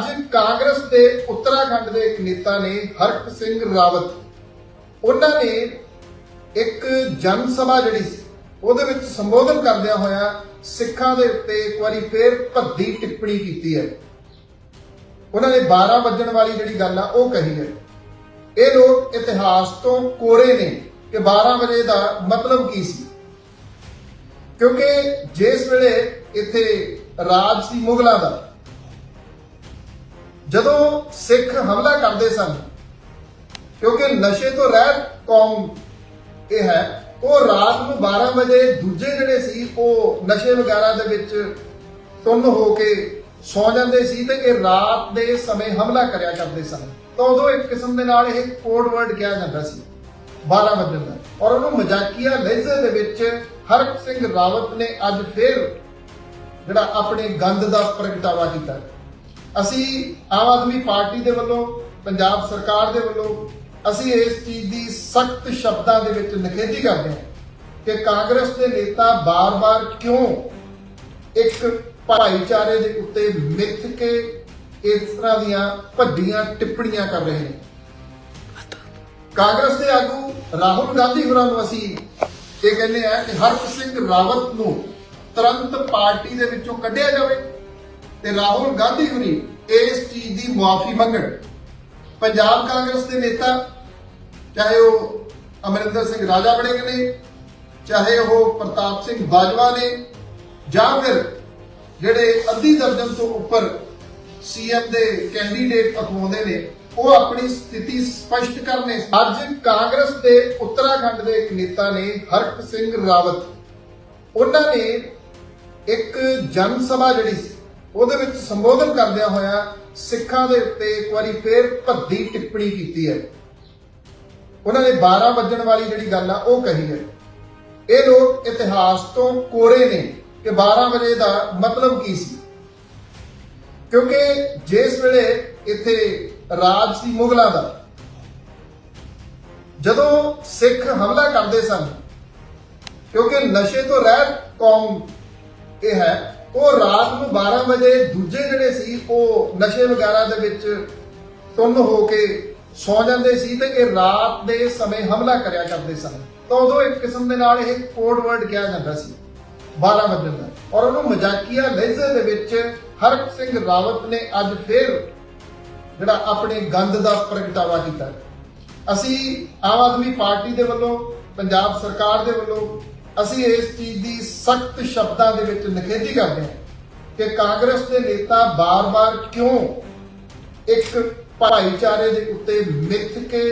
ਅੱਜ ਕਾਂਗਰਸ ਦੇ ਉੱਤਰਾਖੰਡ ਦੇ ਇੱਕ ਨੇਤਾ ਨੇ ਹਰਕ ਸਿੰਘ ਰਾਵਤ। ਉਹਨਾਂ ਨੇ ਇੱਕ ਜਨ ਸਭਾ ਜਿਹੜੀ ਸੀ, ਉਹਦੇ ਵਿੱਚ ਸੰਬੋਧਨ ਕਰਦਿਆਂ ਹੋਇਆ ਸਿੱਖਾਂ ਦੇ ਉੱਤੇ ਇੱਕ ਵਾਰੀ ਫੇਰ ਭੱਦੀ ਟਿੱਪਣੀ ਕੀਤੀ ਹੈ। ਉਹਨਾਂ ਨੇ 12 ਵੱਜਣ ਵਾਲੀ ਜਿਹੜੀ ਗੱਲ ਆ, ਉਹ ਕਹੀ ਹੈ। ਇਹ ਲੋਕ ਇਤਿਹਾਸ ਤੋਂ ਕੋਰੇ ਨੇ ਕਿ 12 ਵਜੇ ਦਾ ਮਤਲਬ ਕੀ ਸੀ? ਕਿਉਂਕਿ ਜਿਸ ਵੇਲੇ ਇੱਥੇ ਰਾਜ ਸੀ ਮੁਗਲਾਂ ਦਾ ਜਦੋਂ ਸਿੱਖ ਹਮਲਾ ਕਰਦੇ ਸਨ, ਕਿਉਂਕਿ ਨਸ਼ੇ ਤੋਂ ਰਹਿਤ ਕੌਮ ਇਹ ਹੈ, ਉਹ ਰਾਤ ਨੂੰ 12 ਵਜੇ ਦੂਜੇ ਜਿਹੜੇ ਸੀ, ਉਹ ਨਸ਼ੇ ਵਗੈਰਾ ਦੇ ਵਿੱਚ ਤੁੰਨ ਹੋ ਕੇ ਸੌ ਜਾਂਦੇ ਸੀ ਤੇ ਇਹ ਰਾਤ ਦੇ ਸਮੇਂ ਹਮਲਾ ਕਰਿਆ ਕਰਦੇ ਸਨ। ਤਾਂ ਉਦੋਂ ਇੱਕ ਕਿਸਮ ਦੇ ਨਾਲ ਇਹ ਕੋਡ ਵਰਡ ਕਿਹਾ ਜਾਂਦਾ ਸੀ 12 ਵਜੇ ਦਾ। ਔਰ ਉਹਨੂੰ ਮਜ਼ਾਕੀਆ ਲਹਿਜ਼ੇ ਦੇ ਵਿੱਚ ਹਰਕ ਸਿੰਘ ਰਾਵਤ ਨੇ ਅੱਜ ਫਿਰ ਜਿਹੜਾ ਆਪਣੇ ਗੰਦ ਦਾ ਪ੍ਰਗਟਾਵਾ ਕੀਤਾ। ਅਸੀਂ ਆਮ ਆਦਮੀ ਪਾਰਟੀ ਦੇ ਵੱਲੋਂ, ਪੰਜਾਬ ਸਰਕਾਰ ਦੇ ਵੱਲੋਂ, ਅਸੀਂ ਇਸ ਚੀਜ਼ ਦੀ ਸਖਤ ਸ਼ਬਦਾਂ ਦੇ ਵਿੱਚ ਨਿਖੇਧੀ ਕਰਦੇ ਹਾਂ ਕਿ ਕਾਂਗਰਸ ਦੇ ਨੇਤਾ ਬਾਰ-ਬਾਰ ਕਿਉਂ ਇੱਕ ਭਾਈਚਾਰੇ ਦੇ ਉੱਤੇ ਮਿੱਥ ਕੇ ਇਸ ਤਰ੍ਹਾਂ ਦੀਆਂ ਭੱਡੀਆਂ ਟਿੱਪਣੀਆਂ ਕਰ ਰਹੇ ਨੇ। ਕਾਂਗਰਸ ਦੇ ਆਗੂ ਰਾਹੁਲ ਗਾਂਧੀ ਹੋਰਾਂ ਨੂੰ ਅਸੀਂ ਇਹ ਕਹਿੰਦੇ ਆ ਕਿ ਹਰਪ ਸਿੰਘ ਰਾਵਤ ਨੂੰ ਤੁਰੰਤ ਪਾਰਟੀ ਦੇ ਵਿੱਚੋਂ ਕੱਢਿਆ ਜਾਵੇ। ਤੇ ਰਾਹੁਲ ਗਾਂਧੀ ਹੋਰੀ ਇਸ ਚੀਜ਼ ਦੀ ਮੁਆਫੀ ਮੰਗਣ। ਪੰਜਾਬ ਕਾਂਗਰਸ ਦੇ ਨੇਤਾ, ਚਾਹੇ ਉਹ ਅਮਰਿੰਦਰ ਸਿੰਘ ਰਾਜਾ ਬਣੇ ਨੇ ਚਾਹੇ ਉਹ ਪ੍ਰਤਾਪ ਸਿੰਘ ਬਾਜਵਾ ਨੇ, ਜਾਂ ਫਿਰ ਜਿਹੜੇ ਅੱਧੀ ਦਰਜਨ ਤੋਂ ਉੱਪਰ ਸੀਐਮ ਦੇ ਕੈਂਡੀਡੇਟ ਅਖਵਾਉਂਦੇ ਨੇ, ਉਹ ਆਪਣੀ ਸਥਿਤੀ ਸਪਸ਼ਟ ਕਰਨੇ। ਅੱਜ ਕਾਂਗਰਸ ਦੇ ਉੱਤਰਾਖੰਡ ਦੇ ਇੱਕ ਨੇਤਾ ਨੇ, ਹਰਕ ਸਿੰਘ ਰਾਵਤ। ਉਹਨਾਂ ਨੇ ਇੱਕ ਜਨ ਸਭਾ ਜਿਹੜੀ ਸੀ ਉਹਦੇ ਵਿੱਚ ਸੰਬੋਧਨ ਕਰਦਿਆਂ ਹੋਇਆ ਸਿੱਖਾਂ ਦੇ ਉੱਤੇ ਇੱਕ ਵਾਰੀ ਫੇਰ ਭੱਦੀ ਟਿੱਪਣੀ ਕੀਤੀ ਹੈ। ਉਹਨਾਂ ਨੇ 12 ਵੱਜਣ ਵਾਲੀ ਜਿਹੜੀ ਗੱਲ ਆ, ਉਹ ਕਹੀ ਹੈ। ਇਹ ਲੋਕ ਇਤਿਹਾਸ ਤੋਂ ਕੋਰੇ ਨੇ ਕਿ 12 ਵਜੇ ਦਾ ਮਤਲਬ ਕੀ ਸੀ? ਕਿਉਂਕਿ ਜਿਸ ਵੇਲੇ ਇੱਥੇ ਰਾਜ ਸੀ ਮੁਗਲਾਂ ਦਾ, ਜਦੋਂ ਸਿੱਖ ਹਮਲਾ ਕਰਦੇ ਸਨ, ਕਿਉਂਕਿ ਨਸ਼ੇ ਤੋਂ ਰਹਿਤ ਕੌਮ ਇਹ ਹੈ ਉਹ ਰਾਤ ਨੂੰ 12 ਵਜੇ ਦੂਜੇ ਜਿਹੜੇ ਸੀ, ਉਹ ਨਸ਼ੇ ਵਗੈਰਾ ਦੇ ਵਿੱਚ ਤੁੰਨ ਹੋ ਕੇ ਸੌ ਜਾਂਦੇ ਸੀ ਤੇ ਇਹ ਰਾਤ ਦੇ ਸਮੇਂ ਹਮਲਾ ਕਰਿਆ ਕਰਦੇ ਸਨ। ਤਾਂ ਉਦੋਂ ਇੱਕ ਕਿਸਮ ਦੇ ਨਾਲ ਇਹ ਕੋਡ ਵਰਡ ਕਿਹਾ ਜਾਂਦਾ ਸੀ 12 ਵਜੇ ਦਾ। ਔਰ ਉਹਨੂੰ ਮਜ਼ਾਕੀਆ ਲਹਿਜ਼ੇ ਦੇ ਵਿੱਚ ਹਰਕ ਸਿੰਘ ਰਾਵਤ ਨੇ ਅੱਜ ਫਿਰ ਜਿਹੜਾ ਆਪਣੇ ਗੰਦ ਦਾ ਪ੍ਰਗਟਾਵਾ ਕੀਤਾ। ਅਸੀਂ ਆਮ ਆਦਮੀ ਪਾਰਟੀ ਦੇ ਵੱਲੋਂ, ਪੰਜਾਬ ਸਰਕਾਰ ਦੇ ਵੱਲੋਂ ਅਸੀਂ ਇਸ ਚੀਜ਼ ਦੀ ਸਖਤ ਸ਼ਬਦਾਂ ਦੇ ਵਿੱਚ ਨਿਖੇਧੀ ਕਰਦੇ ਹਾਂ ਕਿ ਕਾਂਗਰਸ ਦੇ ਨੇਤਾ ਬਾਰ-ਬਾਰ ਕਿਉਂ ਇੱਕ ਭਾਈਚਾਰੇ ਦੇ ਉੱਤੇ ਮਿੱਥ ਕੇ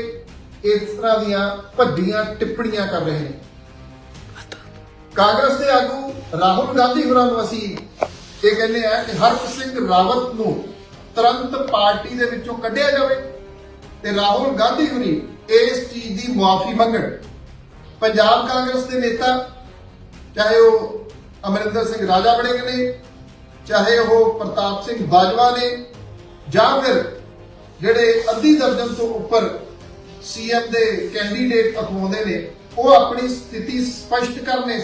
ਇਸ ਤਰ੍ਹਾਂ ਦੀਆਂ ਭੱਡੀਆਂ ਟਿੱਪਣੀਆਂ ਕਰ ਰਹੇ ਨੇ। ਕਾਂਗਰਸ ਦੇ ਆਗੂ ਰਾਹੁਲ ਗਾਂਧੀ ਹੋਰਾਂ ਨੂੰ ਅਸੀਂ ਇਹ ਕਹਿੰਦੇ ਆ ਕਿ ਹਰਪ ਸਿੰਘ ਰਾਵਤ ਨੂੰ ਤੁਰੰਤ ਪਾਰਟੀ ਦੇ ਵਿੱਚੋਂ ਕੱਢਿਆ ਜਾਵੇ ਤੇ ਰਾਹੁਲ ਗਾਂਧੀ ਹੋਰੀ ਇਸ ਚੀਜ਼ ਦੀ ਮੁਆਫੀ ਮੰਗਣ। ਪੰਜਾਬ ਕਾਂਗਰਸ ਦੇ ਨੇਤਾ, ਚਾਹੇ ਉਹ ਅਮਰਿੰਦਰ ਸਿੰਘ ਰਾਜਾ ਬਣੇ ਨੇ ਚਾਹੇ ਉਹ ਪ੍ਰਤਾਪ ਸਿੰਘ ਬਾਜਵਾ ਨੇ, ਜਾਂ ਫਿਰ ਜਿਹੜੇ ਅੱਧੀ ਦਰਜਨ ਤੋਂ ਉੱਪਰ ਸੀਐਮ ਦੇ ਕੈਂਡੀਡੇਟ ਅਖਵਾਉਂਦੇ ਨੇ, ਉਹ ਆਪਣੀ ਸਥਿਤੀ ਸਪਸ਼ਟ ਕਰਨੇ